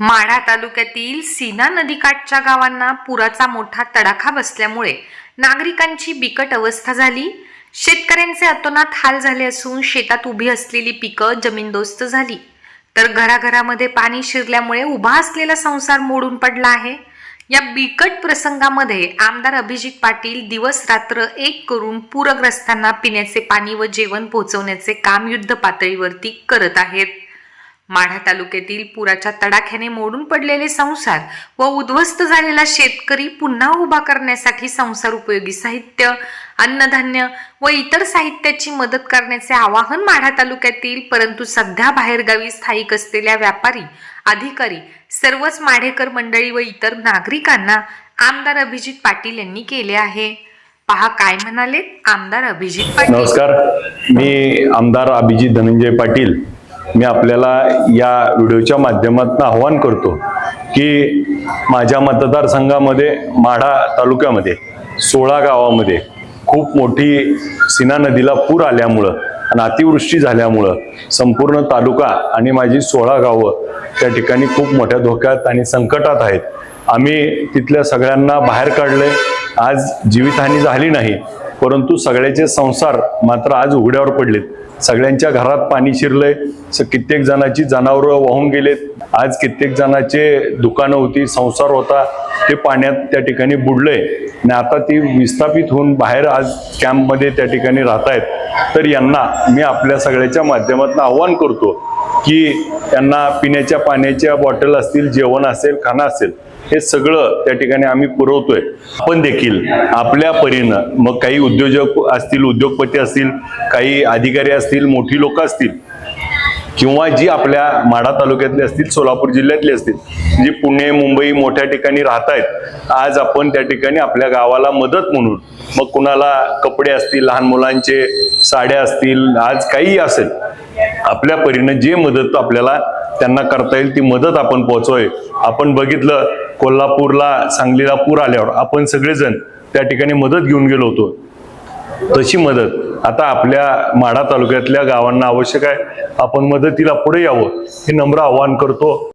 माढा तालुक्यातील सीना नदीकाठच्या गावांना पुराचा मोठा तडाखा बसल्यामुळे नागरिकांची बिकट अवस्था झाली. शेतकऱ्यांचे अतोनात हाल झाले असून शेतात उभी असलेली पिकं जमीनदोस्त झाली. तर घराघरामध्ये पाणी शिरल्यामुळे उभा असलेला संसार मोडून पडला आहे. या बिकट प्रसंगामध्ये आमदार अभिजित पाटील दिवस रात्र एक करून पूरग्रस्तांना पिण्याचे पाणी व जेवण पोहोचवण्याचे काम युद्ध पातळीवरती करत आहेत. माढा तालुक्यातील पुराच्या तडाख्याने मोडून पडलेले संसार व उद्ध्वस्त झालेला शेतकरी पुन्हा उभा करण्यासाठी संसार उपयोगी साहित्य अन्नधान्य व इतर साहित्याची मदत करण्याचे आवाहन माढा तालुक्यातील परंतु सध्या बाहेरगावी स्थायिक असलेल्या व्यापारी अधिकारी सर्वच माढेकर मंडळी व इतर नागरिकांना आमदार अभिजित पाटील यांनी केले आहे. पहा काय म्हणाले आमदार अभिजित पाटील. नमस्कार. मी आमदार अभिजित धनंजय पाटील. मी आपल्याला या व्हिडिओच्या माध्यमातून आव्हान करतो की माझ्या मतदारसंघामध्ये माढा तालुक्यामध्ये सोळा गावामध्ये खूप मोठी सीना नदीला पूर आल्यामुळं आणि अतिवृष्टी झाल्यामुळं संपूर्ण तालुका आणि माझी सोळा गावं त्या ठिकाणी खूप मोठ्या धोक्यात आणि संकटात आहेत. आम्ही तिथल्या सगळ्यांना बाहेर काढले आज जीवितहानी झाली नाही. परंतु सगळ्याचे संसार मात्र आज उघड्यावर पडलेत. सगळ्यांच्या घरात पाणी शिरलंय. स- कित्येक जणांची जनावरं वाहून गेलेत. आज कित्येक जणांचे दुकानं होती संसार होता ते पाण्यात त्या ठिकाणी बुडलंय. आणि आता ती विस्थापित होऊन बाहेर आज कॅम्पमध्ये त्या ठिकाणी राहत आहेत तर यांना मी आपल्या सगळ्याच्या माध्यमातून आव्हान करतो की त्यांना पिण्याच्या पाण्याच्या बॉटल असतील जेवण असेल खाणं असेल हे सगळं त्या ठिकाणी आम्ही पुरवतोय. आपण देखील आपल्या परीनं मग काही उद्योजक असतील उद्योगपती असतील काही अधिकारी असतील मोठी लोक असतील किंवा जी आपल्या माढा तालुक्यातले असतील सोलापूर जिल्ह्यातले असतील जी पुणे मुंबई मोठ्या ठिकाणी राहत आहेत आज आपण त्या ठिकाणी आपल्या गावाला मदत म्हणून मग कुणाला कपडे असतील लहान मुलांचे साड्या असतील आज काही असेल आपल्या परीनं जे मदत आपल्याला त्यांना करता येईल ती मदत आपण पोहोचवय. आपण बघितलं कोल्हापूरला सांगलीला पूर आल्यावर आपण सगळेजण त्या ठिकाणी मदत घेऊन गेलो होतो. तशी मदत आता आपल्या माढा तालुक्यातल्या गावांना आवश्यक आहे. आपण मदतीला पुढे यावं हे नम्र आवाहन करतो.